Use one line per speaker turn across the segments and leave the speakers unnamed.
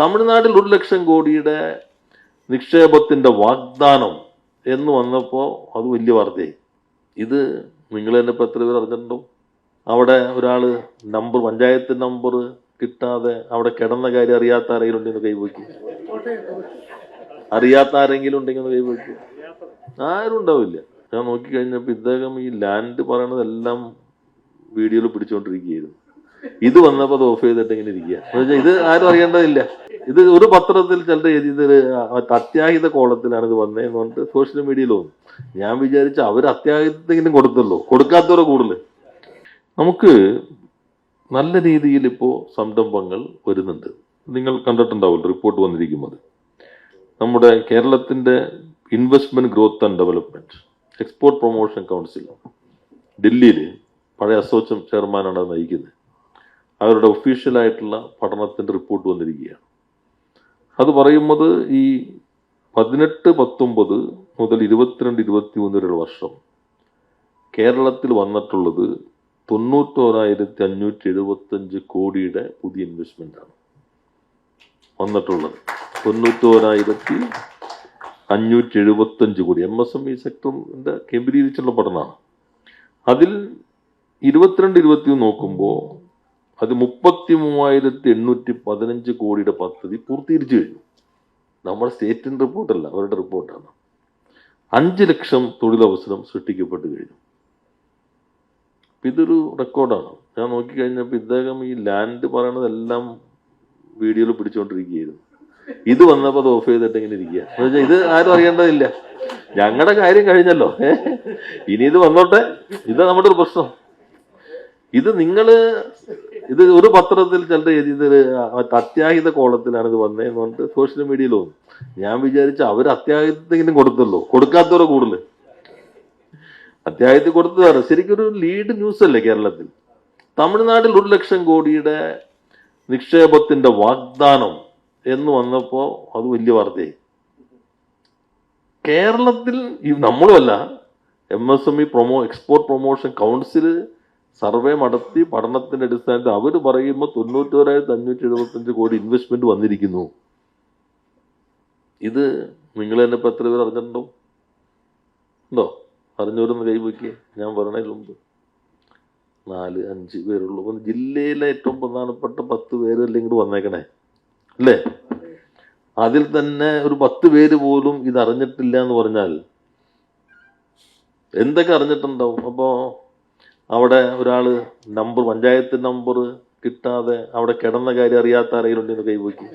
തമിഴ്നാട്ടിൽ ഒരു ലക്ഷം കോടിയുടെ നിക്ഷേപത്തിന്റെ വാഗ്ദാനം എന്ന് വന്നപ്പോൾ അത് വലിയ വാർത്തയായി. ഇത് നിങ്ങൾ തന്നെ ഇപ്പോൾ എത്ര പേർ അറിഞ്ഞിട്ടുണ്ടോ? അവിടെ ഒരാൾ നമ്പർ പഞ്ചായത്ത് നമ്പർ കിട്ടാതെ അവിടെ കിടന്ന കാര്യം അറിയാത്ത ആരെങ്കിലും ഉണ്ടെന്ന് കൈവയ്ക്കും. അറിയാത്ത ആരെങ്കിലും ഉണ്ടെങ്കിൽ ഒന്ന് കൈവയ്ക്കും. ആരും ഉണ്ടാവില്ല. ഞാൻ നോക്കിക്കഴിഞ്ഞപ്പോൾ ഇദ്ദേഹം ഈ ലാൻഡ് പറയണതെല്ലാം വീഡിയോയിൽ പിടിച്ചുകൊണ്ടിരിക്കുകയായിരുന്നു ഇത് വന്നപ്പോൾ അത് ഓഫ് ചെയ്തിട്ട് ഇങ്ങനെ ഇരിക്കുക എന്ന് വെച്ചാൽ ഇത് ആരും അറിയേണ്ടതില്ല. ഇത് ഒരു പത്രത്തിൽ ചിലർ എഴുതിയത് അത്യാഹിത കോളത്തിലാണ് ഇത് വന്നതെന്ന് പറഞ്ഞിട്ട് സോഷ്യൽ മീഡിയയിൽ വന്നു ഞാൻ വിചാരിച്ച അവർ അത്യാഹിതത്തെങ്കിലും കൊടുത്തല്ലോ കൊടുക്കാത്തവരെ കൂടുതൽ നമുക്ക് നല്ല രീതിയിൽ ഇപ്പോൾ സംരംഭങ്ങൾ വരുന്നുണ്ട്. നിങ്ങൾ കണ്ടിട്ടുണ്ടാവില്ല റിപ്പോർട്ട് വന്നിരിക്കുന്നത്. നമ്മുടെ കേരളത്തിന്റെ investment growth and development export promotion council ഡൽഹിയിൽ പഴയ അസോച്ചം ചെയർമാനാണ് നയിക്കുന്നത്. അവരുടെ ഒഫീഷ്യലായിട്ടുള്ള പഠനത്തിന്റെ റിപ്പോർട്ട് വന്നിരിക്കുകയാണ്. അത് പറയുന്നത് ഈ പതിനെട്ട് പത്തൊമ്പത് മുതൽ ഇരുപത്തിരണ്ട് ഇരുപത്തി മൂന്ന് വരെയുള്ള വർഷം കേരളത്തിൽ വന്നിട്ടുള്ളത് തൊണ്ണൂറ്റോരായിരത്തി അഞ്ഞൂറ്റി എഴുപത്തഞ്ച് കോടിയുടെ പുതിയ ഇൻവെസ്റ്റ്മെന്റ് ആണ്. വന്നിട്ടുള്ളത് തൊണ്ണൂറ്റോരായിരത്തി അഞ്ഞൂറ്റി എഴുപത്തഞ്ച് കോടി. എം എസ് എം ഇ സെക്ടറിന്റെ കേന്ദ്രീകരിച്ചുള്ള പഠനമാണ്. അതിൽ ഇരുപത്തിരണ്ട് ഇരുപത്തി നോക്കുമ്പോൾ അത് മുപ്പത്തി മൂവായിരത്തി എണ്ണൂറ്റി പതിനഞ്ച് കോടിയുടെ പദ്ധതി പൂർത്തീകരിച്ചു കഴിഞ്ഞു. നമ്മുടെ സ്റ്റേറ്റിന്റെ റിപ്പോർട്ടല്ല അവരുടെ റിപ്പോർട്ടാണ്. അഞ്ച് ലക്ഷം തൊഴിലവസരം സൃഷ്ടിക്കപ്പെട്ട് കഴിഞ്ഞു. ഇതൊരു റെക്കോർഡാണ്. ഞാൻ നോക്കിക്കഴിഞ്ഞപ്പോൾ ഇദ്ദേഹം ഈ ലാൻഡ് പറയണതെല്ലാം വീഡിയോയിൽ പിടിച്ചുകൊണ്ടിരിക്കുകയായിരുന്നു ഇത് വന്നപ്പോൾ അത് ഓഫ് ചെയ്തിട്ട് ഇങ്ങനെ ഇരിക്കുക എന്ന് വെച്ചാൽ ഇത് ആരും അറിയേണ്ടതില്ല. ഞങ്ങളുടെ കാര്യം കഴിഞ്ഞല്ലോ. ഇനി ഇത് വന്നോട്ടെ. ഇതാ നമ്മുടെ ഒരു പ്രശ്നം. ഇത് നിങ്ങൾ ഇത് ഒരു പത്രത്തിൽ ചിലർ എഴുതിയത് അത്യാഹിത കോളത്തിലാണ് ഇത് വന്നതെന്ന് പറഞ്ഞിട്ട് സോഷ്യൽ മീഡിയയിൽ വന്നു ഞാൻ വിചാരിച്ച അവർ അത്യാഹിതത്തെങ്കിലും കൊടുത്തല്ലോ കൊടുക്കാത്തവരെ കൂടുതൽ അത്യാഹിതത്തിൽ കൊടുത്തതാണ്. ശരിക്കും ഒരു ലീഡ് ന്യൂസ് അല്ലേ കേരളത്തിൽ? തമിഴ്നാട്ടിൽ ഒരു ലക്ഷം കോടിയുടെ നിക്ഷേപത്തിന്റെ വാഗ്ദാനം എന്ന് വന്നപ്പോൾ അത് വലിയ വാർത്തയായി. കേരളത്തിൽ നമ്മളുമല്ല M S M E promo export promotion council survey നടത്തി പഠനത്തിന്റെ അടിസ്ഥാനത്തിൽ അവർ പറയുമ്പോൾ തൊണ്ണൂറ്റോരായിരത്തി അഞ്ഞൂറ്റി എഴുപത്തഞ്ച് കോടി ഇൻവെസ്റ്റ്മെന്റ് വന്നിരിക്കുന്നു. ഇത് നിങ്ങൾ തന്നെ ഇപ്പൊ എത്ര പേർ അറിഞ്ഞിട്ടുണ്ടോ? ഉണ്ടോ? അറിഞ്ഞവരൊന്ന് കൈവയ്ക്കുക ഞാൻ മുമ്പ്. നാല് അഞ്ച് പേരുള്ളൂ. അപ്പം ജില്ലയിലെ ഏറ്റവും പ്രധാനപ്പെട്ട പത്ത് പേര് ഇങ്ങോട്ട് വന്നേക്കണേ? അല്ലേ? അതിൽ തന്നെ ഒരു പത്ത് പേര് പോലും ഇത് അറിഞ്ഞിട്ടില്ല എന്ന് പറഞ്ഞാൽ എന്തൊക്കെ അറിഞ്ഞിട്ടുണ്ടാവും? അപ്പോ അവിടെ ഒരാൾ നമ്പർ പഞ്ചായത്ത് നമ്പർ കിട്ടാതെ അവിടെ കിടന്ന കാര്യം അറിയാത്ത ആരെങ്കിലും ഉണ്ടെന്ന് കൈവയ്ക്കും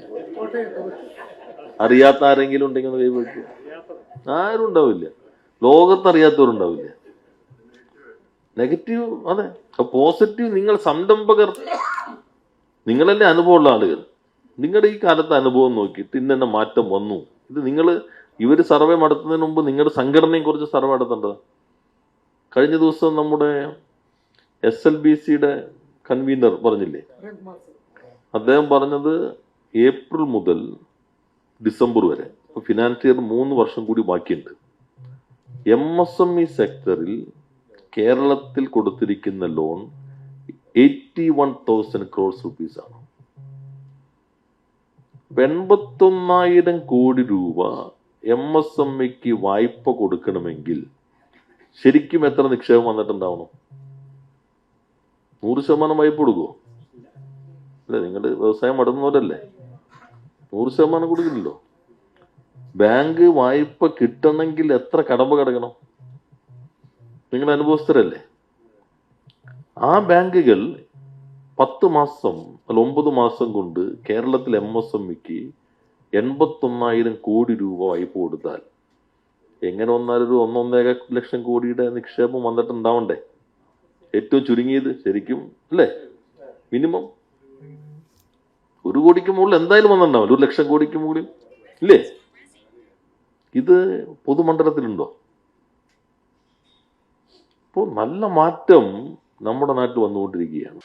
അറിയാത്ത ആരെങ്കിലും ഉണ്ടെങ്കിൽ ഒന്ന് കൈവയ്ക്കും ആരും ഉണ്ടാവില്ല. ലോകത്തറിയാത്തവരുണ്ടാവില്ല. നെഗറ്റീവ് അതെ. പോസിറ്റീവ് നിങ്ങൾ സംരംഭകർ നിങ്ങളല്ലേ അനുഭവമുള്ള ആളുകൾ. നിങ്ങളുടെ ഈ കാലത്തെ അനുഭവം നോക്കിയിട്ട് ഇന്നെ മാറ്റം വന്നു. ഇത് നിങ്ങൾ ഇവർ സർവേ നടത്തുന്നതിന് മുമ്പ് നിങ്ങളുടെ സംഘടനയെ കുറിച്ച് സർവേ നടത്തേണ്ടത് കഴിഞ്ഞ ദിവസം നമ്മുടെ എസ് എൽ ബി സിയുടെ കൺവീനർ പറഞ്ഞില്ലേ? അദ്ദേഹം പറഞ്ഞത് ഏപ്രിൽ മുതൽ ഡിസംബർ വരെ. ഫിനാൻഷ്യൽ ഇയർ മൂന്ന് വർഷം കൂടി ബാക്കിയുണ്ട്. എം എസ് എം ഇ സെക്ടറിൽ കേരളത്തിൽ കൊടുത്തിരിക്കുന്ന loan eighty one thousand crores rupees ആണ്. എൺപത്തൊന്നായിരം കോടി രൂപ എം എസ് എം ഇക്ക് വായ്പ കൊടുക്കണമെങ്കിൽ ശരിക്കും എത്ര നിക്ഷേപം വന്നിട്ടുണ്ടാവണം? നൂറ് ശതമാനം വായ്പ കൊടുക്കുമോ അല്ലേ നിങ്ങളുടെ വ്യവസായം നടത്തുന്നവരല്ലേ നൂറ് ശതമാനം കൊടുക്കില്ലല്ലോ. ബാങ്ക് വായ്പ കിട്ടണമെങ്കിൽ എത്ര കടമ്പ കിടക്കണം? നിങ്ങൾ അനുഭവസ്ഥരല്ലേ? ആ ബാങ്കുകൾ പത്ത് മാസം അല്ല ഒമ്പത് മാസം കൊണ്ട് കേരളത്തിൽ എം എസ് എം ഇക്ക് എൺപത്തൊന്നായിരം കോടി രൂപ വായ്പ കൊടുത്താൽ എങ്ങനെ വന്നാലൊരു ഒന്നൊന്നേക ലക്ഷം കോടിയുടെ നിക്ഷേപം വന്നിട്ടുണ്ടാവണ്ടേ? ഏറ്റവും ചുരുങ്ങിയത് ശരിക്കും അല്ലേ? മിനിമം. ഒരു കോടിക്ക് മുകളിൽ എന്തായാലും വന്നിട്ടുണ്ടാവും. ഒരു ലക്ഷം കോടിക്ക് മുകളിൽ ഇല്ലേ? ഇത് പൊതുമണ്ഡലത്തിലുണ്ടോ? അപ്പോൾ നല്ല മാറ്റം നമ്മുടെ നാട്ടിൽ വന്നുകൊണ്ടിരിക്കുകയാണ്.